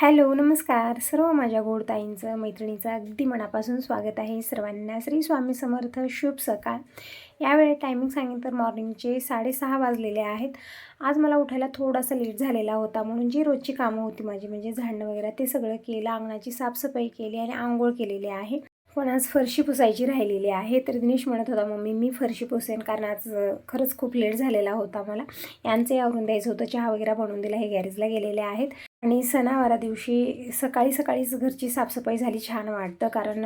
Hello नमस्कार. सर्व माझ्या गोडताईंचं मैत्रिणीचं अगदी मनापासून स्वागत आहे सर्वांना. श्री स्वामी समर्थ शुभ सकाळ. यावेळी टायमिंग सांगेन तर मॉर्निंगचे साडेसहा वाजलेले आहेत. आज मला उठायला थोडासा लेट झालेला होता म्हणून जी रोजची कामं होती माझी म्हणजे झाडणं वगैरे ते सगळं केलं. अंगणाची साफसफाई केली आणि आंघोळ केलेली आहे. पण आज फरशी पुसायची राहिलेली आहे तर दिनेश म्हणत होता मम्मी मी फरशी पुसेन कारण आज खरंच खूप लेट झालेला होता मला. यांचे आवरून द्यायचं होतं. चहा वगैरे बनवून दिला हे गॅरेजला गेलेले आहेत. आणि सणावारा दिवशी सकाळी सकाळीच घरची साफसफाई झाली छान वाटतं. कारण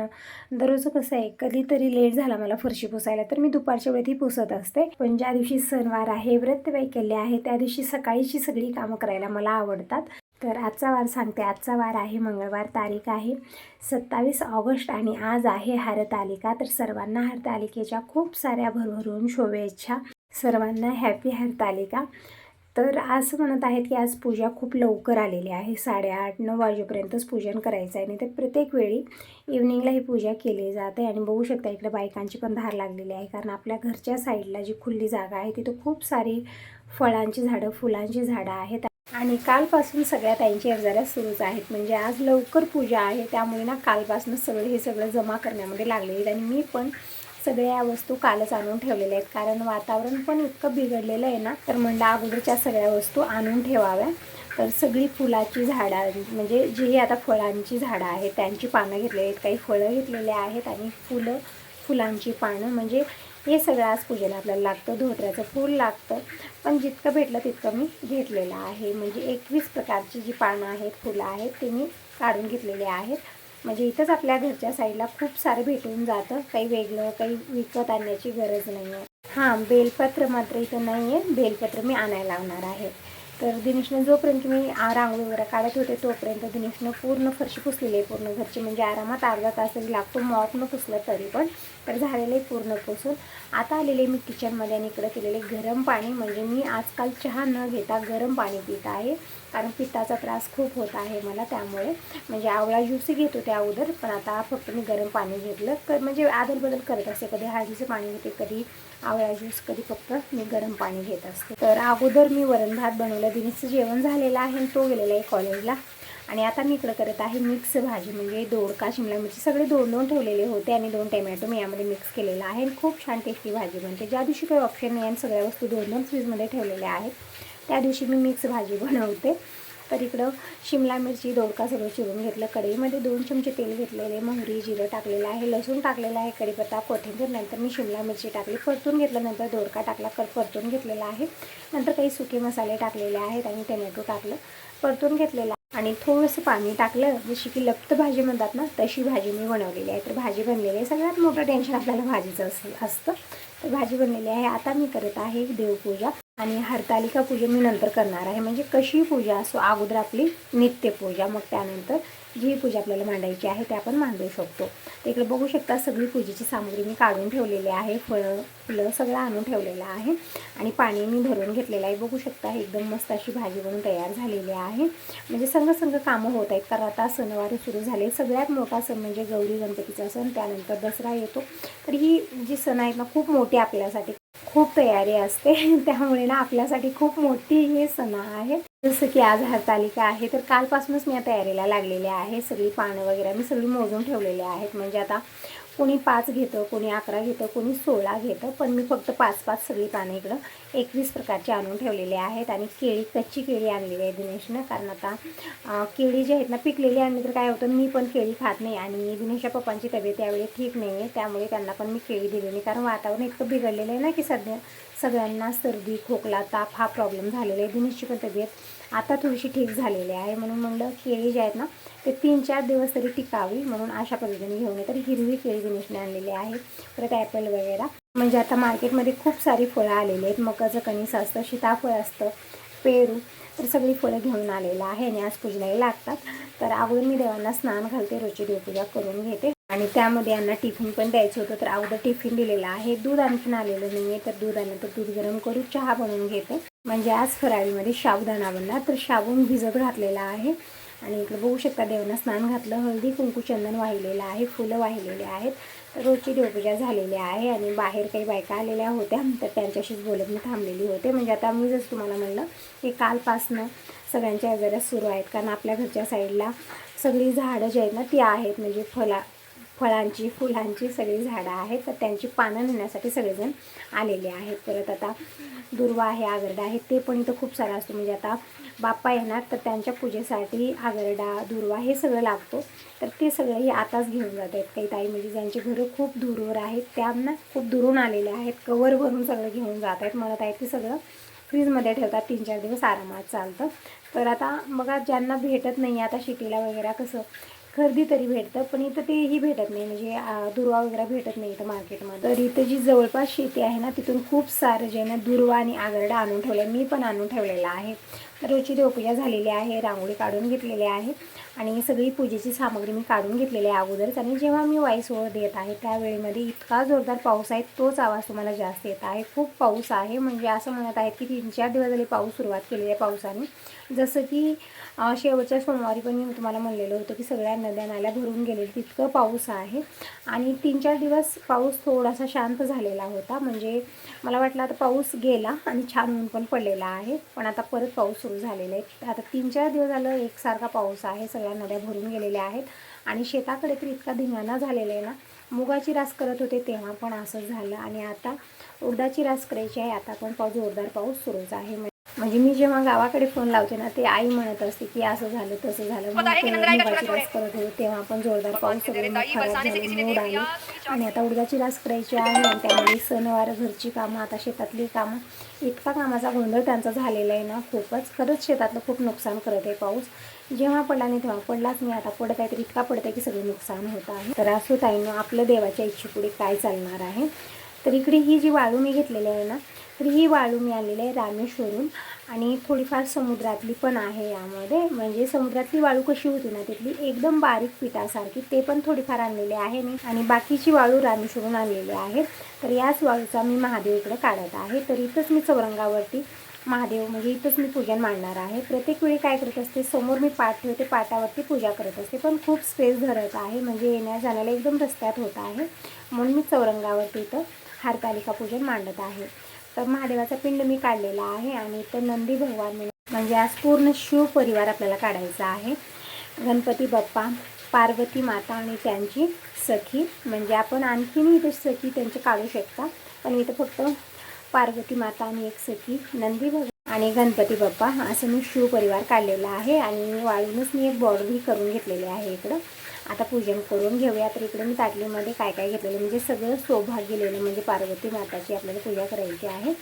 दररोज कसं आहे कधीतरी लेट झाला मला फरशी पुसायला तर मी दुपारच्या वेळेतही पुसत असते. पण ज्या दिवशी सणवार आहे व्रत वैकल्य आहे त्या दिवशी सकाळीची सगळी कामं करायला मला आवडतात. तर आजचा वार सांगते आजचा वार आहे मंगळवार तारीख आहे. सत्तावीस ऑगस्ट आणि आज आहे हरतालिका तर सर्वांना हरतालिकेच्या खूप साऱ्या भरभरून शुभेच्छा. सर्वांना हॅपी हरतालिका. तर असं म्हणत आहेत की आज पूजा खूप लवकर आलेली आहे. साडेआठ नऊ वाजेपर्यंतच पूजन करायचं आहे. नाही तर प्रत्येक वेळी इव्हनिंगला ही पूजा केली जाते आणि बघू शकता इकडे बायकांची पण धार लागलेली आहे. कारण आपल्या घरच्या साईडला जी खुल्ली जागा आहे तिथं खूप सारी फळांची झाडं फुलांची झाडं आहेत. आणि कालपासून सगळ्या त्यांची जरा सुरूच आहेत. म्हणजे आज लवकर पूजा आहे. त्यामुळे ना कालपासून सगळं हे सगळं जमा करण्यामध्ये लागले आहेत. आणि मी पण सगळ्या वस्तू कालच आणून ठेवलेल्या आहेत. कारण वातावरण पण इतकं बिघडलेलं आहे ना तर म्हणलं अगोदरच्या सगळ्या वस्तू आणून ठेवाव्या. तर सगळी फुलाची झाडं म्हणजे जी आता फळांची झाडं आहेत त्यांची पानं घेतलेली आहेत. काही फळं घेतलेले आहेत आणि फुलं फुलांची पानं. म्हणजे हे सगळं आज पूजेला आपल्याला लागतं. धोत्र्याचं फूल लागतं. पण जितकं भेटलं तितकं मी घेतलेलं आहे. म्हणजे एकवीस प्रकारची जी पानं आहेत फुलं आहेत ते मी काढून घेतलेली आहेत. म्हणजे इथंच आपल्या घरच्या साईडला खूप सारं भेटून जातं. काही वेगळं काही विकत आणण्याची गरज नाही आहे हां बेलपत्र मात्र इथं नाही आहे बेलपत्र मी आणायला लावणार आहे. तर दिनेशनं जोपर्यंत मी रांगोळी वगैरे काढत होते तोपर्यंत दिनेशनं पूर्ण फरशी पुसलेली आहे पूर्ण घरची. म्हणजे आरामात अर्धा तास लागतो लागतो न पुसलं तरी पण. तर झालेलं आहे पूर्ण पुसून. आता आलेले मी किचनमध्ये आणि इकडं केलेले गरम पाणी. म्हणजे मी आजकाल चहा न घेता गरम पाणी पित आहे. कारण पित्ताचा त्रास खूप होत आहे मला त्यामुळे. म्हणजे आवळा ज्यूसही घेत होते अगोदर पण आता फक्त मी गरम पाणी घेतलं. तर म्हणजे आदल बदल करत असते कधी हळदीचं पाणी घेते कधी आवळा ज्यूस कधी फक्त मी गरम पाणी घेत असते. तर अगोदर मी वरण भात बनवलं. दिनीचं जेवण झालेलं आहे आणि तो गेलेला आहे कॉलेजला. आणि आता मी इकडं करत आहे मिक्स भाजी म्हणजे दोडका शिमला मिरची. सगळे दोन दोन ठेवलेले होते आणि दोन टोमॅटो मी यामध्ये मिक्स केलेला आहे. खूप छान टेस्टी भाजी बनते. ज्या दिवशी काही ऑप्शन नाही आणि सगळ्या वस्तू दोन दोन फ्रीजमध्ये ठेवलेल्या आहेत त्या दिवशी मी मिक्स भाजी बनवते. तर इकडं शिमला मिरची दोडका सगळं चिरून घेतलं. कढईमध्ये दोन चमचे तेल घेतलेले मोहरी जिरं टाकलेलं आहे लसूण टाकलेलं आहे कढीपत्ता कोथिंबीर नंतर मी शिमला मिरची टाकली. परतून घेतलं नंतर दोडका टाकला कर परतून घेतलेला आहे. नंतर काही सुके मसाले टाकलेले आहेत आणि टमॅटो टाकलं. परतून घेतलेला आणि थोडंसं पाणी टाकलं. जशी की लप्त भाजी म्हणतात ना तशी भाजी मी बनवलेली आहे. तर भाजी बनलेली आहे. सगळ्यात मोठं टेन्शन आपल्याला भाजीचं असं असतं. तर भाजी बनलेली आहे. आता मी करत आहे देवपूजा. आणि हरतालिका पूजा मी नंतर करणार आहे. म्हणजे कशी पूजा असो अगोदर आपली नित्यपूजा मग त्यानंतर जी पूजा आपल्याला मांडायची आहे ते आपण मांडू शकतो. तिकडे बघू शकता सगळी पूजेची सामग्री मी काढून ठेवलेली आहे. फळं फुलं सगळं आणून ठेवलेलं आहे. आणि पाणी मी भरून घेतलेलं आहे. बघू शकता एकदम मस्त अशी भाजी बनून तयार झालेली आहे. म्हणजे संघ संघ कामं होत आहेत. कारण आता सणवार सुरू झाले. सगळ्यात मोठा सण म्हणजे गौरी गणपतीचा सण. त्यानंतर दसरा येतो. तर ही जी सण आहेत ना खूप मोठी आपल्यासाठी खूप तयारी असते. त्यामुळे ना आपल्यासाठी खूप मोठी हे सण आहे. जसं की आज हरतालिका आहे तर कालपासूनच मी या तयारीला लागलेली आहे. सगळी पानं वगैरे मी सगळी मोजून ठेवलेले आहेत. म्हणजे आता कोणी पाच घेतं कोणी अकरा घेतं कोणी सोळा घेतं पण मी फक्त पाच पाच सगळी पानं इकडं एकवीस प्रकारची आणून ठेवलेली आहेत आणि केळी कच्ची केळी आणलेली आहे दिनेशनं. कारण आता केळी जी आहेत ना पिकलेली आणली तर काय होतं मी पण केळी खात नाही आणि दिनेशच्या पप्पांची तब्येत यावेळी ठीक नाही आहे. त्यामुळे त्यांना पण मी केळी दिली नाही. कारण वातावरण इतकं बिघडलेलं आहे ना की सध्या सगळ्यांना सर्दी खोकला ताप हा प्रॉब्लेम झालेला आहे. दिनेशची पण तब्येत आता थोडीशी ठीक झालेली आहे म्हणून म्हणलं केळी जी आहेत ना ते तीन चार दिवस तरी टिकावी म्हणून अशा पद्धतीने घेऊन ये तर हिरवी केळी दिनेशने आणलेली आहे परत ॲपल वगैरे. म्हणजे आता मार्केटमध्ये खूप सारी फळं आलेली आहेत. मकाचं कणीस असतं सीताफळ असतं पेरू तर सगळी फळं घेऊन आलेलं आहे. आणि आज पूजनाही लागतात. तर अगोदर मी देवांना स्नान घालते रोजची देवपूजा करून घेते. आणि त्यामध्ये यांना टिफिन पण द्यायचं होतं तर अगोदर टिफिन दिलेलं आहे. दूध आणखीन आलेलं नाही आहे तर दूध आणलं तर दूध गरम करून चहा बनवून घेते. म्हणजे आज फराळीमध्ये शाबुदाणा बनला तर शाबून भिजत घातलेला आहे. आणि इकडे बघू शकता देवांना स्नान घातलं. हळदी कुंकू चंदन वाहिलेलं आहे. फुलं वाहिलेले आहेत. रोजची देवपूजा झालेली आहे. आणि बाहेर काही बायका आलेल्या होत्या. तर त्यांच्याशीच बोलत मी थांबलेली होते. म्हणजे आता मी जसं तुम्हाला म्हणलं की कालपासनं सगळ्यांच्या आजारा सुरू आहेत. कारण आपल्या घरच्या साईडला सगळी झाडं जी आहेत ना ती आहेत. म्हणजे फला फळांची फुलांची सगळी झाडं आहेत. तर त्यांची पानं नेण्यासाठी सगळेजण आलेले आहेत. परत आता दुर्वा आहे आगरडा आहे ते पण इथं खूप सारं असतो. म्हणजे आता बाप्पा येणार तर त्यांच्या पूजेसाठी आगरडा दुर्वा हे सगळं लागतो. तर ते सगळंही आताच घेऊन जात आहेत काही ताई. म्हणजे ज्यांची घरं खूप दूरवर आहेत त्यांना खूप दुरून आलेले आहेत. कवर भरून सगळं घेऊन जात आहेत. म्हणत आहेत ते सगळं फ्रीजमध्ये ठेवतात. तीन चार दिवस आरामात चालतं. तर आता बघा ज्यांना भेटत नाही आता शिटीला वगैरे कसं खरेदी तरी भेटतं पण इथं तेही भेटत नाही. म्हणजे दुर्वा वगैरे भेटत नाही इथं मार्केटमध्ये तर इथं जी जवळपास शेती आहे ना तिथून खूप सारं जे ना दुर्वा आणि आगरडा आणून ठेवलं मी पण आणून ठेवलेला आहे. तर रोजची देवपूजा झालेली आहे रांगोळी काढून घेतलेली आहे. आणि सगळी पूजेची सामग्री मी काढून घेतलेली आहे अगोदरच. आणि जेव्हा मी वाईस ओळ देत आहे त्यावेळेमध्ये इतका जोरदार पाऊस आहे तोच आवाज तुम्हाला जास्त येत आहे. खूप पाऊस आहे म्हणजे असं म्हणत आहेत की तीन चार दिवस झाले पाऊस सुरुवात केलेली आहे पावसाने. जसं की शेवटच्या सोमवारी पण मी तुम्हाला म्हणलेलं होतं की सगळ्या नद्या नाल्या भरून गेले तितकं पाऊस आहे. आणि तीन चार दिवस पाऊस थोडासा शांत झालेला होता. म्हणजे मला वाटलं आता पाऊस गेला आणि छान ऊन पण पडलेला आहे. पण आता परत पाऊस सुरू झालेला आहे. आता तीन चार दिवस झालं एकसारखा पाऊस आहे. सगळ्या नद्या भरून गेलेल्या आहेत. आणि शेताकडे तर इतका धिंगाणा झालेला आहे ना. मुगाची रास करत होते तेव्हा पण असंच झालं. आणि आता उडदाची रास करायची आहे. आता पण पाऊस जोरदार पाऊस सुरूच आहे. म्हणजे मी जेव्हा गावाकडे फोन लावते ना ते आई म्हणत असते की असं झालं तसं झालं. मुगाची रास करत होते तेव्हा पण जोरदार पाऊस मोड आली. आणि आता उडदाची रास करायची आहे आणि त्यामध्ये सणवार घरची कामं आता शेतातली कामं इतका कामाचा गोंधळ त्यांचा झालेला आहे ना खूपच. खरंच शेतातलं खूप नुकसान करत आहे पाऊस. जेव्हा पडला नाही तेव्हा पडलाच नाही आता पडत आहे तर इतका पडत आहे की सगळं नुकसान होत आहे. तर असो ताईनं आपलं देवाच्या इच्छेपुढे काय चालणार आहे. तर इकडे ही जी वाळू मी घेतलेली आहे ना तर ही वाळू मी आहे रामेश्वरून. आणि थोडीफार समुद्रातली पण आहे यामध्ये. म्हणजे समुद्रातली वाळू कशी होती ना तिथली एकदम बारीक पिठासारखी ते पण थोडीफार आणलेली आहे मी. आणि बाकीची वाळू रामेश्वरून आणलेली आहे तर याच वाळूचा मी महादेव इकडे काढत आहे. तर इथंच मी चौरंगावरती महादेव म्हणजे इथंच मी पूजन मांडणार आहे. प्रत्येक वेळी काय करत असते समोर मी पाठ ठेवते पाटावरती पूजा करत असते. पण खूप स्पेस धरत आहे. म्हणजे येण्या जाण्याला एकदम रस्त्यात होत आहे. म्हणून मी चौरंगावरती इथं हारतालिका पूजन मांडत आहे. तर महादेवाचा पिंड मी काढलेला आहे आणि इथं नंदी भगवान म्हणजे आज पूर्ण शिव परिवार आपल्याला काढायचा आहे. गणपती बाप्पा पार्वती माता आणि त्यांची सखी. म्हणजे आपण आणखीनही इथे सखी त्यांचे काढू शकता. पण इथं फक्त पार्वती माता आणि एक सखी नंदी भगवान आणि गणपती बाप्पा. असं मी शिव परिवार काढलेला आहे आणि वाळूनच मी एक बॉर्डरही करून घेतलेली आहे इकडं. आता पूजन करून घेऊया. तर इकडे मी ताटलीमध्ये काय काय घेतलेलं म्हणजे सगळं सौभाग्य लिहिलं म्हणजे पार्वती माताची आपल्याला पूजा करायची आहे.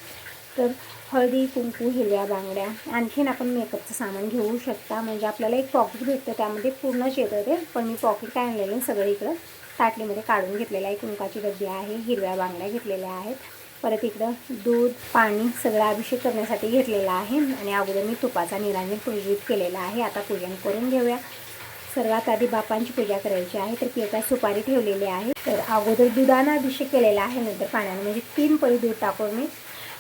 तर हळदी कुंकू हिरव्या बांगड्या आणखीन आपण मेकअपचं सामान घेऊ शकता. म्हणजे आपल्याला एक पॉकेट भेटतं त्यामध्ये पूर्णच येतं ते. पण मी पॉकेट काय आणलेलं आहे? सगळं इकडं ताटलीमध्ये काढून घेतलेलं आहे. कुंकाची डब्बी आहे हिरव्या बांगड्या घेतलेल्या आहेत. परत इकडं दूध पाणी सगळं अभिषेक करण्यासाठी घेतलेला आहे. आणि अगोदर मी तुपाचा निरांजन पूजित केलेला आहे. आता पूजन करून घेऊया. सर्वात आधी बापांची पूजा करायची आहे तर पिठात सुपारी ठेवलेली आहे. तर अगोदर दुधानं अभिषेक केलेला आहे नंतर पाण्यानं. म्हणजे तीन पळी दूध टाकून मी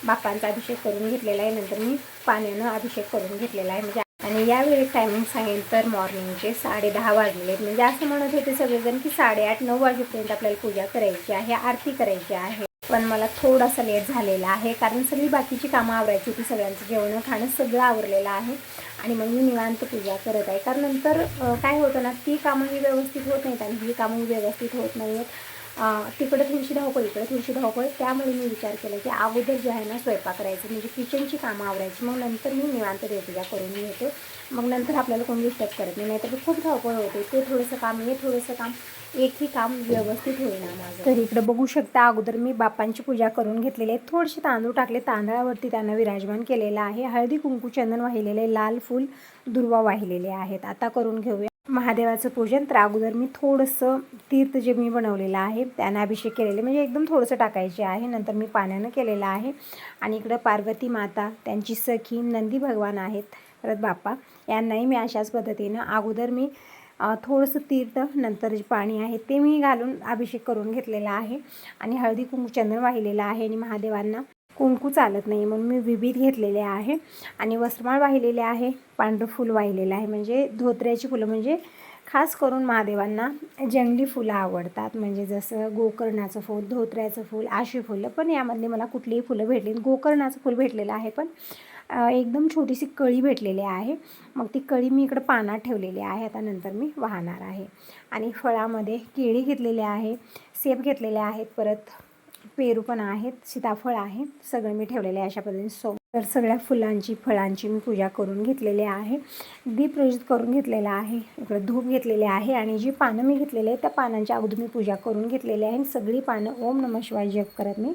बापांचा अभिषेक करून घेतलेला आहे नंतर मी पाण्यानं अभिषेक करून घेतलेला आहे. म्हणजे आणि यावेळी टायमिंग सांगेल तर मॉर्निंगचे साडे दहा वाजलेले आहेत. म्हणजे असं म्हणत होते सगळेजण की साडेआठ नऊ वाजेपर्यंत आपल्याला पूजा करायची आहे आरती करायची आहे. पण मला थोडासा लेट झालेला आहे कारण सगळी बाकीची कामं आवरायची होती सगळ्यांचं जेवणं खाणं सगळं आवरलेलं आहे. आणि मग मी निवांत पूजा करत आहे. कारण नंतर काय होतं ना ती कामंही व्यवस्थित होत नाहीत आणि ही कामं व्यवस्थित होत नाही आहेत तिकडे थोडीशी धावपळ इकडे थोडीशी धावपळ. त्यामुळे मी विचार केला की अगोदर जे आहे ना स्वयंपाक करायचं म्हणजे किचनची कामं आवरायची. मग नंतर मी निवांत देवपूजा करून घेते मग नंतर आपल्याला कोणी डिस्टर्ब करत नाही. नाहीतर खूप धावपळ होते. ते थोडंसं काम हे थोडंसं काम. एकही काम व्यवस्थित होईना माझं. तर इकडे बघू शकता अगोदर मी बापांची पूजा करून घेतलेली आहे. थोडेसे तांदूळ टाकले तांदळावरती त्यांना विराजमान केलेलं आहे. हळदी कुंकू चंदन वाहिलेले लाल फूल दुर्वा वाहिलेले आहेत. आता करून घेऊया. महादेवाचं पूजन. तर अगोदर मी थोडंसं तीर्थ जे मी बनवलेलं आहे त्यांना अभिषेक केलेले म्हणजे एकदम थोडंसं टाकायचे आहे. नंतर मी पाण्यानं केलेलं आहे. आणि इकडं पार्वती माता त्यांची सखी नंदी भगवान आहेत. परत बाप्पा. यांनाही मी अशाच पद्धतीनं अगोदर मी थोडंसं तीर्थ नंतर जे पाणी आहे ते मी घालून अभिषेक करून घेतलेला आहे. आणि हळदी कुंकू चंदन वाहिलेलं आहे आणि महादेवांना कुंकू चालत नाही म्हणून मी विविध घेतलेले आहे. आणि वस्त्रमाळ वाहिलेले आहे पांढरं फूल वाहिलेलं आहे. म्हणजे धोत्र्याची फुलं म्हणजे खास करून महादेवांना जंगली फुलं आवडतात. म्हणजे जसं गोकर्णाचं फूल धोत्र्याचं फूल आशी फुलं पण यामधले मला कुठलीही फुलं भेटली गोकर्णाचं फूल भेटलेलं आहे पण एकदम छोटीशी कळी भेटलेली आहे. मग ती कळी मी इकडं पानात ठेवलेली आहे. आता नंतर मी वाहणार आहे. आणि फळामध्ये केळी घेतलेले आहे. सेब घेतलेले आहेत. परत पेरू पण आहेत. सीताफळ आहे सगळं मी ठेवलेलं आहे अशा पद्धतीने. सो तर सगळ्या फुलांची फळांची मी पूजा करून घेतलेली आहे. दीप प्रज्वलित करून घेतलेला आहे. इकडं धूप घेतलेले आहे. आणि जी पानं मी घेतलेली आहे त्या पानांच्या अगोदर मी पूजा करून घेतलेली आहे. सगळी पानं ओम नम शिवाय जप करत मी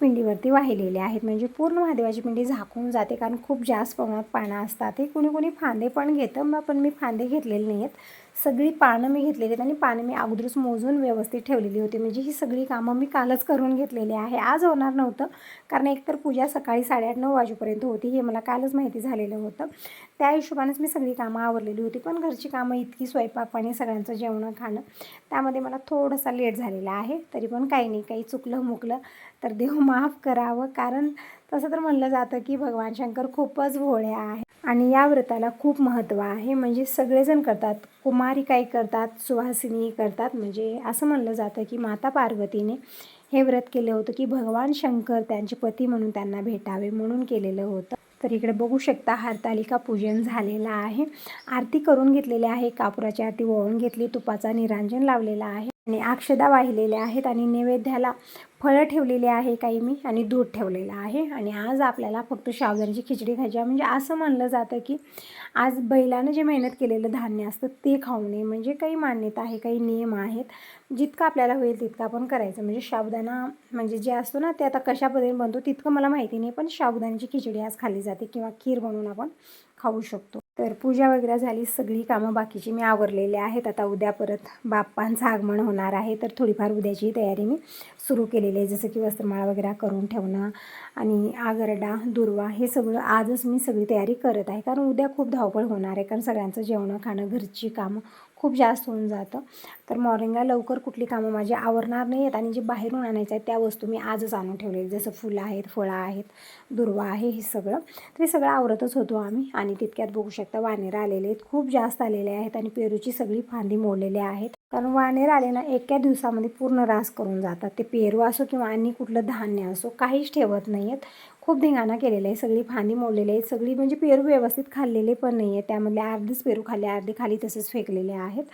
पिंडीवरती वाहिलेले आहेत. म्हणजे पूर्ण महादेवाची पिंडी झाकून जाते कारण खूप जास्त प्रमाणात पानं असतात. ते कुणी कुणी फांदे पण घेतं मग पण मी फांदे घेतलेले नाही आहेत सगळी पानं मी घेतलेली आहेत आणि पानं मी अगोदरच मोजून व्यवस्थित ठेवलेली होती. म्हणजे ही सगळी कामं मी कालच करून घेतलेली आहे. आज होणार नव्हतं कारण एकतर पूजा सकाळी साडेआठ नऊ वाजेपर्यंत होती हे मला कालच माहिती झालेलं होतं. त्या हिशोबानेच मी सगळी कामं आवरलेली होती. पण घरची कामं इतकी स्वयंपाक पाणी सगळ्यांचं जेवणं खाणं त्यामध्ये मला थोडासा लेट झालेला आहे. तरी पण काही नाही काही चुकलं मुकलं. तर देव माफ करावं. कारण तसं तर म्हणलं जातं की भगवान शंकर खूपच भोळे आहे आणि या व्रताला खूप महत्त्व आहे. म्हणजे सगळेजण करतात. कुमारी काही करतात सुहासिनी करतात. म्हणजे असं म्हणलं जातं की माता पार्वतीने हे व्रत केलं होतं की भगवान शंकर त्यांचे पती म्हणून त्यांना भेटावे म्हणून केलेलं होतं. तर इकडे बघू शकता हरतालिका पूजन झालेलं आहे. आरती करून घेतलेली आहे. कापुराची आरती वळून घेतली. तुपाचा निरांजन लावलेला आहे. आणि अक्षदा वाहिलेल्या आहेत आणि नैवेद्याला फळं ठेवलेली आहे काही मी आणि दूध ठेवलेलं आहे. आणि आज आपल्याला फक्त साबुदाण्याची खिचडी खायची म्हणजे असं म्हणलं जातं की आज बैलानं जे मेहनत केलेलं धान्य असतं ते खाऊ नये. म्हणजे काही मान्यता आहे काही नियम आहेत. जितकं आपल्याला होईल तितकं आपण करायचं. म्हणजे शाबदाना म्हणजे जे असतो ना ते आता कशा पद्धतीने बनतो तितकं मला माहिती नाही. पण साबुदाण्याची खिचडी आज खाल्ली जाते किंवा खीर बनवून आपण खाऊ शकतो. तर पूजा वगैरे झाली सगळी कामं बाकीची मी आवरलेली आहेत. आता उद्या परत बाप्पांचं आगमन होणार आहे तर थोडीफार उद्याची तयारी मी सुरू केलेली आहे. जसं की वस्त्रमाळा वगैरे करून ठेवणं आणि आगरडा दुर्वा हे सगळं आजच मी सगळी तयारी करत आहे. कारण उद्या खूप धावपळ होणार आहे कारण सगळ्यांचं जेवणं खाणं घरची कामं खूप जास्त होऊन जातं. तर मॉर्निंगला लवकर कुठली कामं माझी आवरणार नाही आहेत आणि जे बाहेरून आणायचं आहे त्या वस्तू मी आजच आणून ठेवले जसं फुलं आहेत फळं आहेत दुर्वा आहे हे सगळं. तर हे सगळं आवरतच होतो आम्ही आणि तितक्यात बघू शकता वानेरं आलेले आहेत. खूप जास्त आलेले आहेत आणि पेरूची सगळी फांदी मोडलेली आहेत. कारण वानेर आले ना एका दिवसामध्ये पूर्ण रास करून जातात. ते पेरू असो किंवा आणि कुठलं धान्य असो काहीच ठेवत नाही आहेत खूप धिंगाणा केलेला आहे. सगळी फांदी मोडलेली आहेत. सगळी म्हणजे पेरू व्यवस्थित खाल्लेले पण नाही आहे त्यामधले अर्धेच पेरू खाल्ले अर्धे खाली तसेच फेकलेले आहेत.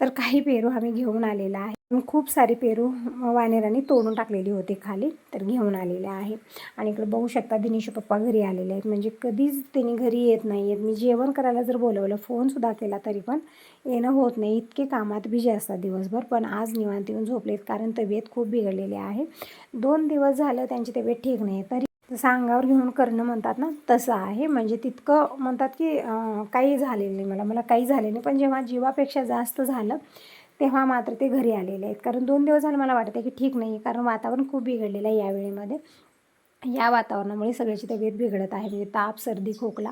तर काही पेरू आम्ही घेऊन आलेला आहे. खूप सारी पेरू वानेरांनी तोडून टाकलेली होती खाली तर घेऊन आलेले आहे. आणि इकडे बघू शकता दिनेश पप्पा घरी आलेले आहेत. म्हणजे कधीच त्यांनी घरी येत नाही आहेत. मी जेवण करायला जर बोलवलं फोनसुद्धा केला तरी पण येणं होत नाही. इतके कामात बिजी असतात दिवसभर. पण आज निवांत येऊन झोपलेत कारण तब्येत खूप बिघडलेली आहे. दोन दिवस झालं त्यांची तब्येत ठीक नाही. तरी जसं अंगावर घेऊन करणं म्हणतात ना तसं आहे. म्हणजे तितकं म्हणतात की काही झालेलं नाही मला. मला काही झाले नाही. पण जेव्हा जीवापेक्षा जास्त झालं तेव्हा मात्र ते घरी आलेले आहेत. कारण दोन दिवस झालं मला वाटतं की ठीक नाही कारण वातावरण खूप बिघडलेलं आहे या वेळेमध्ये या वातावरणामुळे सगळ्याची तब्येत बिघडत आहे म्हणजे ताप सर्दी खोकला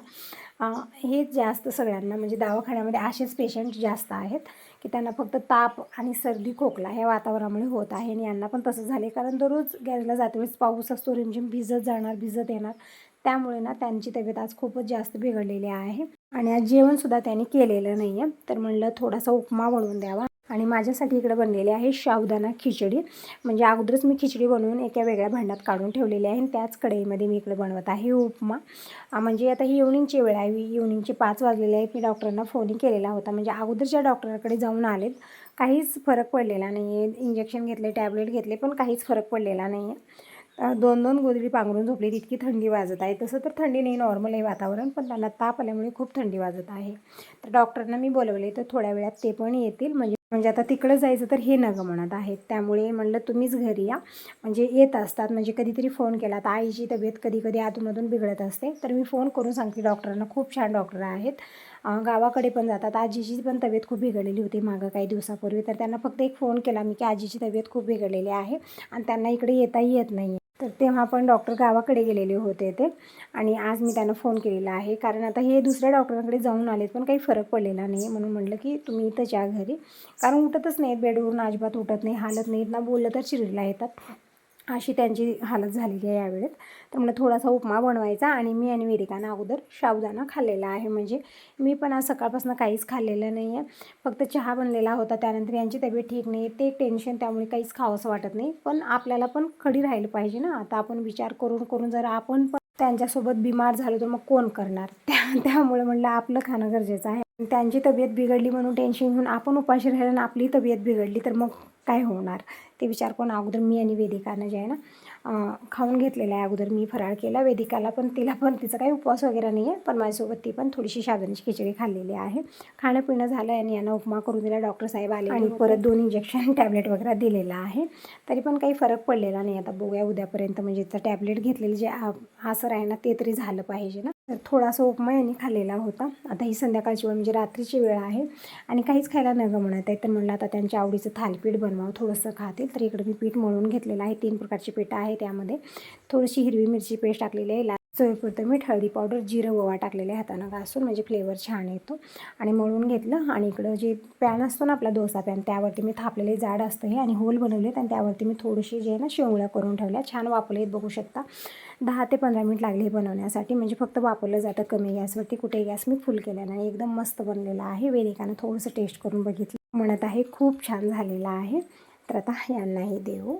हे हेच जास्त सगळ्यांना म्हणजे दवाखान्यामध्ये असेच पेशंट जास्त आहेत की त्यांना फक्त ताप आणि सर्दी खोकला ह्या वातावरणामुळे होत आहे आणि यांना पण तसं झाले कारण दररोज गॅसला जाते वेळेस पाऊस असतो रिमझिम भिजत जाणार भिजत येणार. त्यामुळे ना त्यांची तब्येत आज खूपच जास्त बिघडलेली आहे. आणि आज जेवणसुद्धा त्यांनी केलेलं नाही आहे तर म्हणलं थोडासा उपमा बनवून द्यावा. आणि माझ्यासाठी इकडे बनलेली आहे साबुदाणा खिचडी. म्हणजे अगोदरच मी खिचडी बनवून एका वेगळ्या भांड्यात काढून ठेवलेली आहे आणि त्याच कढईमध्ये मी इकडे बनवत आहे उपमा. म्हणजे आता ही इव्हनिंगची वेळ आहे. इव्हनिंगचे पाच वाजलेले आहेत. मी डॉक्टरांना फोनही केलेला होता. म्हणजे अगोदरच्या डॉक्टरकडे जाऊन आलेत. काहीच फरक पडलेला नाही आहे इंजेक्शन घेतले टॅबलेट घेतले पण काहीच फरक पडलेला नाही आहे दोन दोन गोदडी पांघरून झोपली तितकी थंडी वाजत आहे. तसं तर थंडी नाही. नॉर्मल आहे वातावरण. पण त्यांना ताप आल्यामुळे खूप थंडी वाजत आहे. तर डॉक्टरांना मी बोलवले तर थोड्या वेळात ते पण येतील. म्हणजे म्हणजे आता तिकडं जायचं तर हे नगं म्हणत आहेत. त्यामुळे म्हणलं तुम्हीच घरी या. म्हणजे येत असतात. म्हणजे कधीतरी फोन केला. तर आईची तब्येत कधी कधी आतूनमधून बिघडत असते. तर मी फोन करून सांगते डॉक्टरांना. खूप छान डॉक्टर आहेत. गावाकडे पण जातात. आजीची पण तब्येत खूप बिघडलेली होती मागं काही दिवसापूर्वी. तर त्यांना फक्त एक फोन केला मी की आजीची तब्येत खूप बिघडलेली आहे. आणि त्यांना इकडे येताही येत नाही तर तेव्हा पण डॉक्टर गावाकडे गेलेले होते ते. आणि आज मी त्यांना फोन केलेला आहे. कारण आता हे दुसऱ्या डॉक्टरांकडे जाऊन आलेत पण काही फरक पडलेला नाही. म्हणून म्हटलं की तुम्ही इथंच या घरी. कारण उठतच नाहीत बेडवरून अजिबात उठत नाही हालत नाहीत ना बोललं तर चिरीला येतात. अशी त्यांची हालत झालेली आहे यावेळेत. तर मला थोडासा उपमा बनवायचा आणि मी आणि वेदिकानं अगोदर शाबुदाना खाल्लेला आहे. म्हणजे मी पण आज सकाळपासून काहीच खाल्लेलं नाही आहे फक्त चहा बनलेला होता. त्यानंतर यांची तब्येत ठीक नाही. ते टेन्शन त्यामुळे काहीच खावंसं वाटत नाही. पण आपल्याला पण खडी राहिलं पाहिजे ना. आता आपण विचार करून करून जर आपण पण त्यांच्यासोबत बिमार झालो तर मग कोण करणार? त्या त्यामुळे म्हणलं आपलं खाणं गरजेचं आहे. त्यांची तब्येत बिघडली म्हणून टेन्शन घेऊन आपण उपाशी राहिलं आणि आपली तब्येत बिघडली तर मग काय होणार? ते विचार करून अगोदर मी आणि वेदिकानं जे आहे ना खाऊन घेतलेलं आहे. अगोदर मी फराळ केला. वेदिकाला पण तिला पण तिचा काही उपवास वगैरे नाही आहे. पण माझ्यासोबत ती पण थोडीशी साबुदाण्याची खिचडी खाल्लेली आहे. खाणं पिणं झालं आणि यांना उपमा करून दिला. डॉक्टर साहेब आले आणि परत दोन इंजेक्शन टॅबलेट वगैरे दिलेलं आहे. तरी पण काही फरक पडलेला नाही. आता बघूया उद्यापर्यंत म्हणजे तर टॅबलेट घेतलेली जे आ- असर आहे ना ते तरी झालं पाहिजे ना. तर थोडासा उपमा यांनी खाल्लेला होता. आता ही संध्याकाळची वेळ म्हणजे रात्रीची वेळ आहे. आणि काहीच खायला न गमणत आहे तर म्हणलं आता त्यांच्या आवडीचं थालीपीठ बनवावं थोडंसं खातील तर इकडे मी पीठ मळून घेतलेलं आहे. तीन प्रकारची पीठ आहे त्यामध्ये थोडीशी हिरवी मिरची पेस्ट टाकलेली आहे. चवीपुरतं मीठ हळदी पावडर जिरं ओवा टाकलेले आहे हातानं घासून म्हणजे फ्लेवर छान येतो. आणि मळून घेतलं आणि इकडं जे पॅन असतो ना आपला डोसा पॅन त्यावरती मी थापलेले जाड असतं हे आणि होल बनवले आणि त्यावरती मी थोडीशी जे आहे ना शेवळ्या करून ठेवल्या. छान वापरलेत बघू शकता. दहा ते पंधरा मिनिट लागले हे बनवण्यासाठी. म्हणजे फक्त वापरलं जातं कमी गॅसवरती. कुठे गॅस मी फुल केला नाही. एकदम मस्त बनलेला आहे. वेदिकानं थोडंसं टेस्ट करून बघितलं. म्हणत आहे खूप छान झालेलं आहे. तर आता यांनाही देऊ.